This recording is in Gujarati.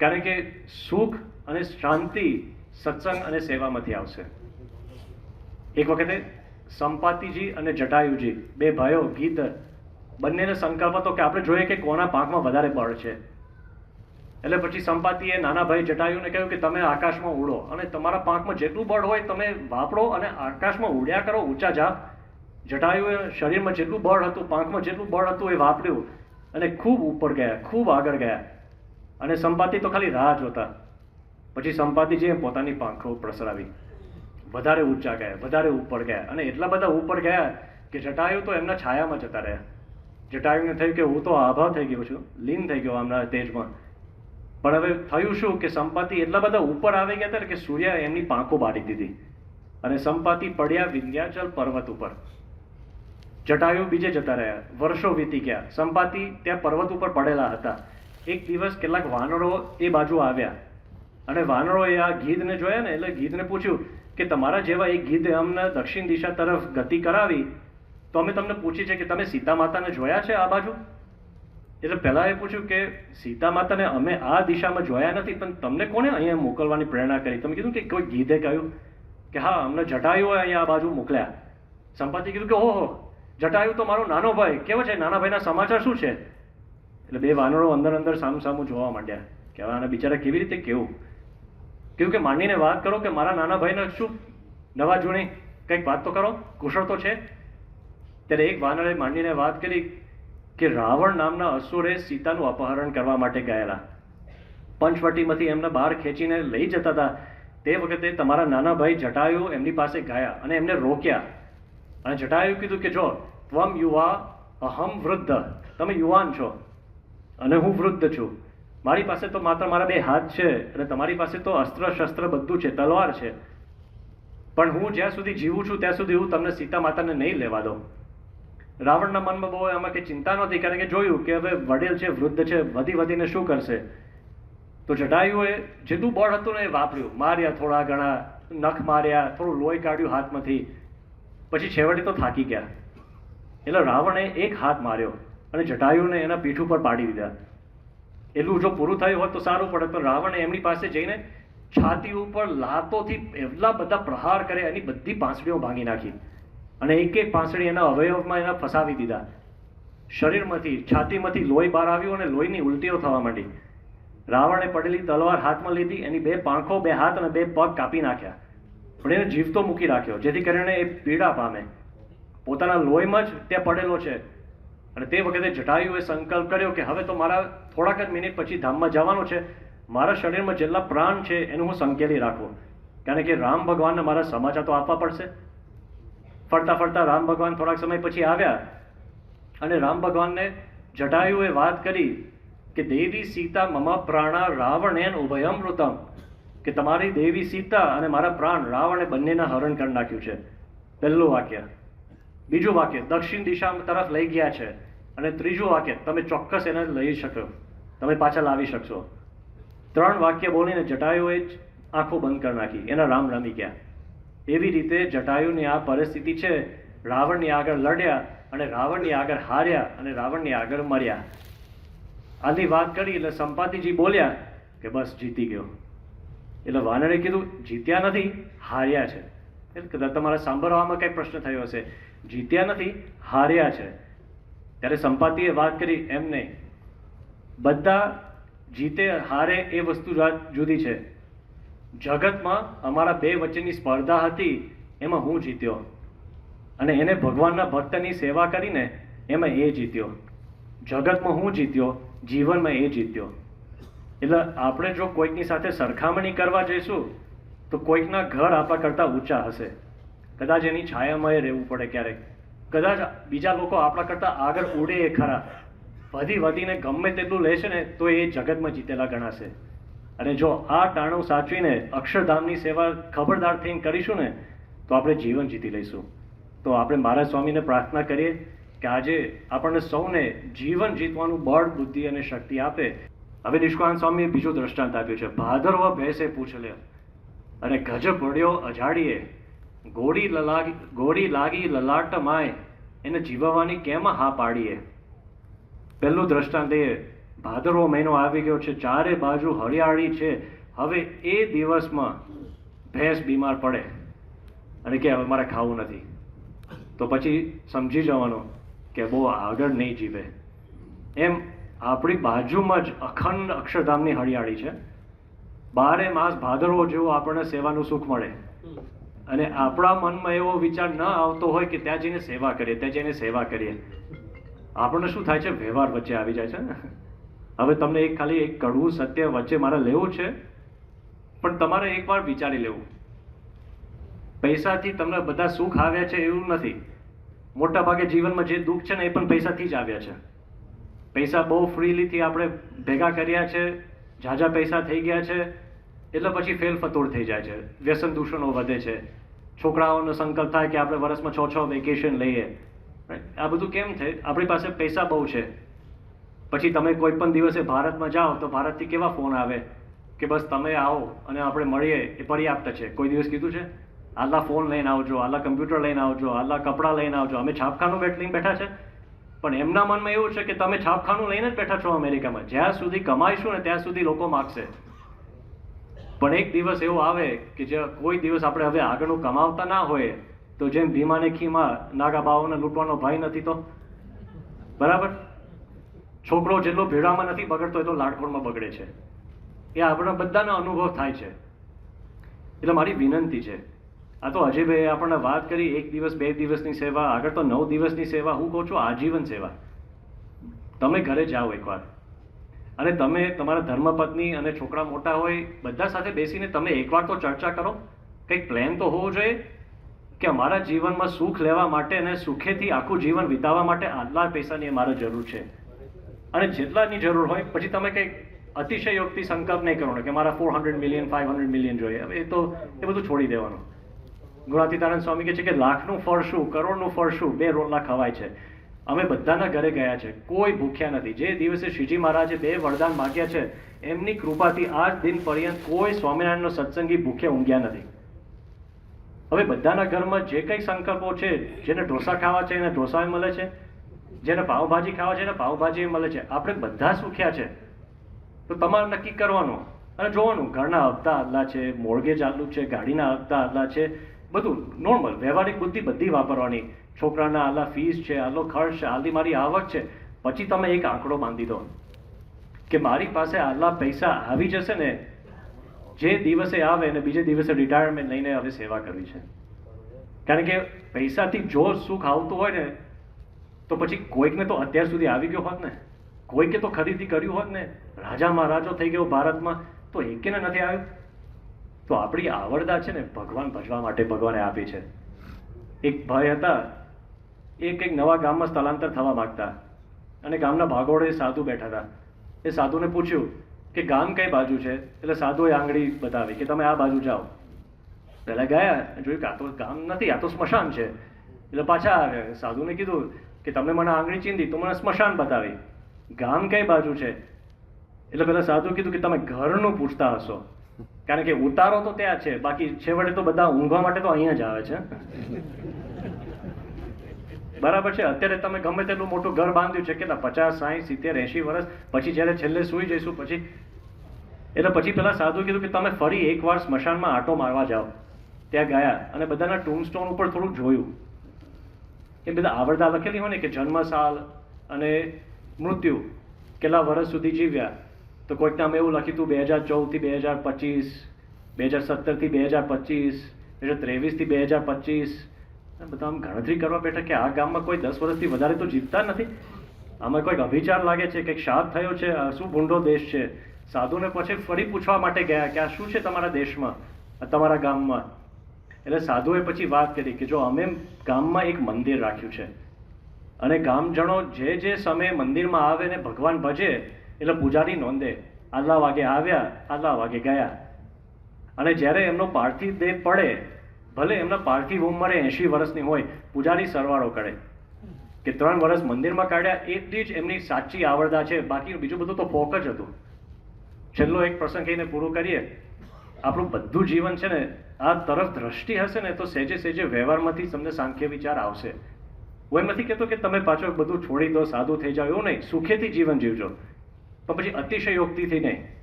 કારણ કે સુખ અને શાંતિ સત્સંગ અને સેવામાંથી આવશે. એક વખતે સંપાતિજી અને જટાયુજી બે ભાઈઓ ગીત બંનેને સંકલ્પ હતો કે આપણે જોઈએ કે કોના પાંખમાં વધારે બળ છે. એટલે પછી સંપાતિએ નાના ભાઈ જટાયુને કહ્યું કે તમે આકાશમાં ઉડો અને તમારા પાંખમાં જેટલું બળ હોય તમે વાપરો અને આકાશમાં ઉડ્યા કરો ઊંચા જાપ જટાયુએ શરીરમાં જેટલું બળ હતું પાંખમાં જેટલું બળ હતું એ વાપર્યું અને ખૂબ ઉપર ગયા, ખૂબ આગળ ગયા. અને સંપાતિ તો ખાલી રાહ જોતા. પછી સંપાતિ જે પોતાની પાંખો પ્રસરાવી. વધારે ઊંચા ગયા, વધારે ઉપર ગયા. અને એટલા બધા ઉપર ગયા કે જટાયુ તો એમના છાયામાં જતા રહ્યા. જટાયુને થયું કે હું તો આભાવ થઈ ગયો છું, લીન થઈ ગયો આમના તેજમાં. પણ હવે થયું શું કે સંપાતિ એટલા બધા ઉપર આવી ગયા હતા કે સૂર્ય એમની પાંખો બાળી દીધી. અને સંપાતિ પડ્યા વિંધ્યાચલ પર્વત ઉપર. જટાયુ બીજે જતા રહ્યા. વર્ષો વીતી ગયા. સંપાતિ ત્યાં પર્વત ઉપર પડેલા હતા. એક દિવસ કેટલાક વાનરો એ બાજુ આવ્યા. અને વાનરોએ આ ગીધને જોયા ને એટલે ગીધને પૂછ્યું કે તમારા જેવા એક ગીધ અમને દક્ષિણ દિશા તરફ ગતિ કરાવી, તો અમે તમને પૂછી છે કે તમે સીતા માતાને જોયા છે આ બાજુ? એટલે પહેલાં એ પૂછ્યું કે સીતા માતાને અમે આ દિશામાં જોયા નથી, પણ તમને કોને અહીંયા મોકલવાની પ્રેરણા કરી? તમે કીધું કે કોઈ ગીધે કહ્યું કે હા, અમને જટાયુએ અહીંયા આ બાજુ મોકલ્યા. સંપાતિ કીધું કે ઓહો, જટાયુ તો મારો નાનો ભાઈ. કેવો છે? નાના ભાઈના સમાચાર શું છે? એટલે બે વાનરો અંદર અંદર સામ સામું જોવા માંડ્યા કે હવે આને બિચારા કેવી રીતે કેવું? કેવું કે માંડીને વાત કરો કે મારા નાના ભાઈને શું નવા જૂની કંઈક વાત તો કરો, કુશળ તો છે. ત્યારે એક વાનરે માંડીને વાત કરી કે રાવણ નામના અસુરે સીતાનું અપહરણ કરવા માટે ગયેલા. પંચવટીમાંથી એમને બહાર ખેંચીને લઈ જતા હતા. તે વખતે તમારા નાના ભાઈ જટાયુ એમની પાસે ગયા અને એમને રોક્યા. અને જટાયુ કીધું કે જો ત્વમ યુવા અહમ વૃદ્ધ, તમે યુવાન છો. અને હું વૃદ્ધ છું. મારી પાસે તો માત્ર મારા બે હાથ છે અને તમારી પાસે તો અસ્ત્ર, શસ્ત્ર બધું છે, તલવાર છે. પણ હું જ્યાં સુધી જીવું છું, ત્યાં સુધી હું તમને સીતા માતાને નહીં લેવા દઉં. રાવણના મનમાં બહુ એમાં કંઈ ચિંતા નહોતી, કારણ કે જોયું કે હવે વડીલ છે, વૃદ્ધ છે, વધી વધીને શું કરશે? તો જટાયુએ જેટલું બળ હતું ને એ વાપર્યું. માર્યા થોડા ઘણા, નખ માર્યા, થોડું લોહી કાઢ્યું હાથમાંથી. પછી છેવટે તો થાકી ગયા. એટલે રાવણે એક હાથ માર્યો. અને જટાયુને એના પીઠ ઉપર પાડી દીધા. એટલું જો પૂરું થયું હોત તો સારું પડે, પણ રાવણે એમની પાસે જઈને છાતી ઉપર લાતોથી એટલા બધા પ્રહાર કરે, એની બધી પાંસળીઓ ભાંગી નાખી. અને એક એક પાંસળી એના અવયવમાં એના ફસાવી દીધા. શરીરમાંથી, છાતીમાંથી લોહી બહાર આવ્યું અને લોહીની ઉલટીઓ થવા માંડી. રાવણે પડેલી તલવાર હાથમાં લીધી, એની બે પાંખો, બે હાથ અને બે પગ કાપી નાખ્યા. પણ એને જીવતો મૂકી રાખ્યો, જેથી કરીને એ પીડા પામે. પોતાના લોહીમાં જ તે પડેલો છે. અને તે વખતે જટાયુએ સંકલ્પ કર્યો કે હવે તો મારા થોડાક જ મિનિટ પછી ધામમાં જવાનું છે. મારા શરીરમાં જેટલા પ્રાણ છે એનું હું સંકેલી રાખું. કારણ કે રામ ભગવાનને મારા સમાચાર તો આપવા પડશે. ફરતા ફરતા રામ ભગવાન થોડાક સમય પછી આવ્યા અને રામ ભગવાનને જટાયુએ વાત કરી કે દેવી સીતા મમા પ્રાણા રાવણેન ઉભયમૃતમ કે તમારી દેવી સીતા અને મારા પ્રાણ રાવણે બંનેના હરણ કરી નાખ્યું છે. પહેલું વાક્ય. બીજું વાક્ય. દક્ષિણ દિશા તરફ લઈ ગયા છે. અને ત્રીજું વાક્ય, તમે ચોક્કસ એને લઈ શકો તમે પાછા લાવી શકશો. ત્રણ વાક્ય બોલીને જટાયુએ જ આંખો બંધ કરી નાખી. એના રામ રમી ગયા. એવી રીતે જટાયુની આ પરિસ્થિતિ છે. રાવણની આગળ લડ્યા અને રાવણની આગળ હાર્યા અને રાવણની આગળ મર્યા. આની વાત કરી એટલે સંપાતિજી બોલ્યા કે બસ જીતી ગયો. એટલે વાનરે કીધું, જીત્યા નથી, હાર્યા છે. એટલે કદાચ તમારા સાંભળવામાં કંઈ પ્રશ્ન થયો હશે. જીત્યા નથી, હાર્યા છે. ત્યારે સંપાતિએ વાત કરી એમ નહીં. બધા જીતે, હારે એ વસ્તુ જુદી છે. જગતમાં અમારા બે વચ્ચેની સ્પર્ધા હતી, એમાં હું જીત્યો. અને એને ભગવાનના ભક્તની સેવા કરીને એમાં એ જીત્યો. જગતમાં હું જીત્યો, જીવનમાં એ જીત્યો. એટલે આપણે જો કોઈકની સાથે સરખામણી કરવા જઈશું, તો કોઈકના ઘર આપણા કરતાં ઊંચા હશે. કદાચ એની છાયામાં રહેવું પડે ક્યારેક. કદાચ બીજા લોકો આપણા કરતાં આગળ ઉડે એ ખરા. વધી વધીને ગમે તેટલું લેશે ને તો એ જગતમાં જીતેલા ગણાશે. અને જો આ ટાણું સાચવીને અક્ષરધામની સેવા ખબરદાર થઈને કરીશું ને, તો આપણે જીવન જીતી લઈશું. તો આપણે મહારાજ સ્વામીને પ્રાર્થના કરીએ કે આજે આપણને સૌને જીવન જીતવાનું બળ, બુદ્ધિ અને શક્તિ આપે. હવે નિષ્કાંત સ્વામીએ બીજું દ્રષ્ટાંત આપ્યું છે. ભાદરવા ભેંસે પૂછલે અને ગજ પડ્યો અજાડીએ ગોળી લલાગી, ગોળી લાગી લલાટ માય એને જીવવાની કેમ હા પાડીએ? પહેલું દ્રષ્ટાંત એ ભાદરવો મહિનો આવી ગયો છે, ચારે બાજુ હરિયાળી છે. હવે એ દિવસમાં ભેંસ બીમાર પડે. અને કે, હવે મારે ખાવું નથી. તો પછી સમજી જવાનું કે બહુ આગળ નહીં જીવે. એમ આપણી બાજુમાં જ અખંડ અક્ષરધામની હરિયાળી છે. બારે માસ ભાદરવો જેવો આપણને સેવાનું સુખ મળે. અને આપણા મનમાં એવો વિચાર ન આવતો હોય કે ત્યાં જઈને સેવા કરીએ, ત્યાં જઈને સેવા કરીએ. આપણને શું થાય છે? વ્યવહાર વચ્ચે આવી જાય છે ને. હવે તમને એક ખાલી એક કડવું સત્ય વચ્ચે મારે લેવું છે, પણ તમારે એકવાર વિચારી લેવું. પૈસાથી તમને બધા સુખ આવ્યા છે એવું નથી. મોટા ભાગે જીવનમાં જે દુઃખ છે ને એ પણ પૈસાથી જ આવ્યા છે. પૈસા બહુ ફ્રીલીથી આપણે ભેગા કર્યા છે, ઝાઝા પૈસા થઈ ગયા છે એટલે પછી ફેલ ફતોડ થઈ જાય છે. વ્યસન દૂષણો વધે છે. છોકરાઓનો સંકલ્પ થાય કે આપણે વર્ષમાં છ છ વેકેશન લઈએ આ બધું કેમ છે આપણી પાસે પૈસા બહુ છે. પછી તમે કોઈ પણ દિવસે ભારતમાં જાઓ તો ભારતથી કેવા ફોન આવે? કે બસ તમે આવો અને આપણે મળીએ એ પર્યાપ્ત છે. કોઈ દિવસ કીધું છે? આલા ફોન લઈને આવજો આલા કમ્પ્યુટર લઈને આવજો આલા કપડાં લઈને આવજો. અમે છાપખાનું બેટ લઈને બેઠા છે. પણ એમના મનમાં એવું છે કે તમે છાપખાનું લઈને જ બેઠા છો અમેરિકામાં. જ્યાં સુધી કમાઈશું ને ત્યાં સુધી લોકો માગશે. પણ એક દિવસ એવો આવે કે જે કોઈ દિવસ આપણે હવે આગળનું કમાવતા ના હોય તો જેમ ભીમાને ખીમાં નાગા બાવાને લૂંટવાનો ભય નથી તો? બરાબર? છોકરો જેટલો ભેડામાં નથી બગડતો, એટલો લાડકોડમાં બગડે છે. એ આપણા બધાનો અનુભવ થાય છે. એટલે મારી વિનંતી છે. આ તો અજયભાઈ આપણને વાત કરી, એક દિવસ, બે દિવસની સેવા, આગળ તો નવ દિવસની સેવા, હું કહું છું આજીવન સેવા. તમે ઘરે જાઓ એકવાર. અને તમે તમારા ધર્મપત્ની અને છોકરા મોટા હોય, બધા સાથે બેસીને તમે એકવાર તો ચર્ચા કરો. કંઈક પ્લાન તો હોવો જોઈએ કે અમારા જીવનમાં સુખ લેવા માટે અને સુખેથી આખું જીવન વિતાવવા માટે આટલા પૈસાની અમારે જરૂર છે. અને જેટલાની જરૂર હોય, પછી તમે કંઈક અતિશયોક્તિ સંકલ્પ નહીં કરવાનો કે મારા four hundred million five hundred million જોઈએ. એ તો, એ બધું છોડી દેવાનું. ગુણાતીતાનંદ સ્વામી કહે છે કે લાખનું ફળ શું, કરોડનું ફળ શું, બે રોટલા ખવાય છે. અમે બધાના ઘરે ગયા છે. કોઈ ભૂખ્યા નથી. જે દિવસે શ્રીજી મહારાજે બે વરદાન માગ્યા છે, એમની કૃપાથી આજ દિન પર્યંત કોઈ સ્વામિનારાયણનો સત્સંગી ભૂખે ઊંઘ્યા નથી. હવે બધાના ઘરમાં જે કંઈ સંકલ્પો છે, જેને ઢોસા ખાવા છે, એને ઢોસા મળે છે, જેને પાવભાજી ખાવા છે, એને પાવભાજી મળે છે. આપણે બધા સુખ્યા છે. તો તમારે નક્કી કરવાનું. અને જોવાનું, ઘરના હપ્તા આટલા છે, મોર્ગેજ આટલું છે, ગાડીના હપ્તા આટલા છે બધું નોર્મલ વ્યવહારિક બુદ્ધિ બધી વાપરવાની. છોકરાના આલા ફીસ છે, આલો ખર્ચ છે આલી મારી આવક છે. પછી તમે એક આંકડો બાંધી દો કે મારી પાસે આટલા પૈસા આવી જશે ને, જે દિવસે આવે ને બીજે દિવસે રિટાયરમેન્ટ લઈને હવે સેવા કરવી છે. કારણ કે પૈસાથી જો સુખ આવતું હોય ને, તો પછી કોઈકને તો અત્યાર સુધી આવી ગયો હોત ને, કોઈકે તો ખરીદી કર્યું હોત ને, રાજા મહારાજો થઈ ગયો ભારતમાં, તો એકેને નથી આવ્યું. તો આપણી આવડતા છે ને ભગવાન ભજવા માટે ભગવાને આપી છે. એક ભાઈ હતા એ કંઈક નવા ગામમાં સ્થળાંતર થવા માંગતા અને ગામના ભાગોળે સાધુ બેઠા હતા. એ સાધુને પૂછ્યું કે ગામ કઈ બાજુ છે? એટલે સાધુએ આંગળી બતાવી કે તમે આ બાજુ જાઓ. પહેલાં ગયા, જોયું કે આ તો ગામ નથી, આ તો સ્મશાન છે. એટલે પાછા આવ્યા. સાધુને કીધું કે તમે મને આંગળી ચીંધી, તો મને સ્મશાન બતાવી. ગામ કઈ બાજુ છે? એટલે પેલા સાધુ કીધું કે તમે ઘરનું પૂછતા હશો. કારણ કે ઉતારો તો ત્યાં છે, બાકી છેવટે તો બધા ઊંઘવા માટે તો અહીંયા જ આવે છે. બરાબર છે? અત્યારે તમે ગમે તેટલું મોટું ઘર બાંધ્યું છે કે પચાસ, સાહીઠ, સિત્તેર, એંશી વર્ષ, પછી જ્યારે છેલ્લે સૂઈ જઈશું, પછી એટલે પછી પેલા સાધુ કીધું કે તમે ફરી એકવાર સ્મશાનમાં આટો મારવા જાઓ. ત્યાં ગયા અને બધાના ટૂમસ્ટોન ઉપર થોડું જોયું. એ બધા આવડતા લખેલી હોય ને કે જન્મ સાલ અને મૃત્યુ, કેટલા વર્ષ સુધી જીવ્યા. તો કોઈક નામ એવું લખ્યું હતું બે હજાર ચૌદથી બે હજાર પચીસ, બે હજાર સત્તરથી બે હજાર પચીસ, બે હજાર ત્રેવીસથી બે હજાર પચીસ. બધા આમ ગણતરી કરવા બેઠા કે આ ગામમાં કોઈ દસ વર્ષથી વધારે તો જીતતા નથી. આમાં કોઈક અભિચાર લાગે છે, કંઈક શાદ થયો છે શું ભૂંડો દેશ છે? સાધુને પછી ફરી પૂછવા માટે ગયા કે આ શું છે તમારા દેશમાં તમારા ગામમાં? એટલે સાધુએ પછી વાત કરી કે જો અમે ગામમાં એક મંદિર રાખ્યું છે, અને ગામજનો જે જે સમયે મંદિરમાં આવે ને ભગવાન ભજે એટલે પૂજારી નોંધે. આટલા વાગે આવ્યા, આટલા વાગે ગયા. અને જ્યારે એમનો પાર્થિવ દેહ પડે, ભલે એમના પાર્થિવ ઉંમરે એંશી વર્ષની હોય, પૂજારી સરવાળો કરે. કે ત્રણ વર્ષ મંદિરમાં કાઢ્યા, એટલી જ એમની સાચી આવડતા છે. બાકી બીજું બધું તો ફોક જ હતું. છેલ્લો એક પ્રસંગ કહીને પૂરું કરીએ. આપણું બધું જીવન છે ને, આ તરફ દ્રષ્ટિ હશે ને, તો સેજે સેજે વ્યવહારમાંથી તમને સાંખ્ય વિચાર આવશે. હું એમ નથી કહેતો કે તમે પાછો બધું છોડી દો સાદું થઈ જાઓ, એવું નહીં. સુખેથી જીવન જીવજો. પણ પછી અતિશયોક્તિથી નહીં.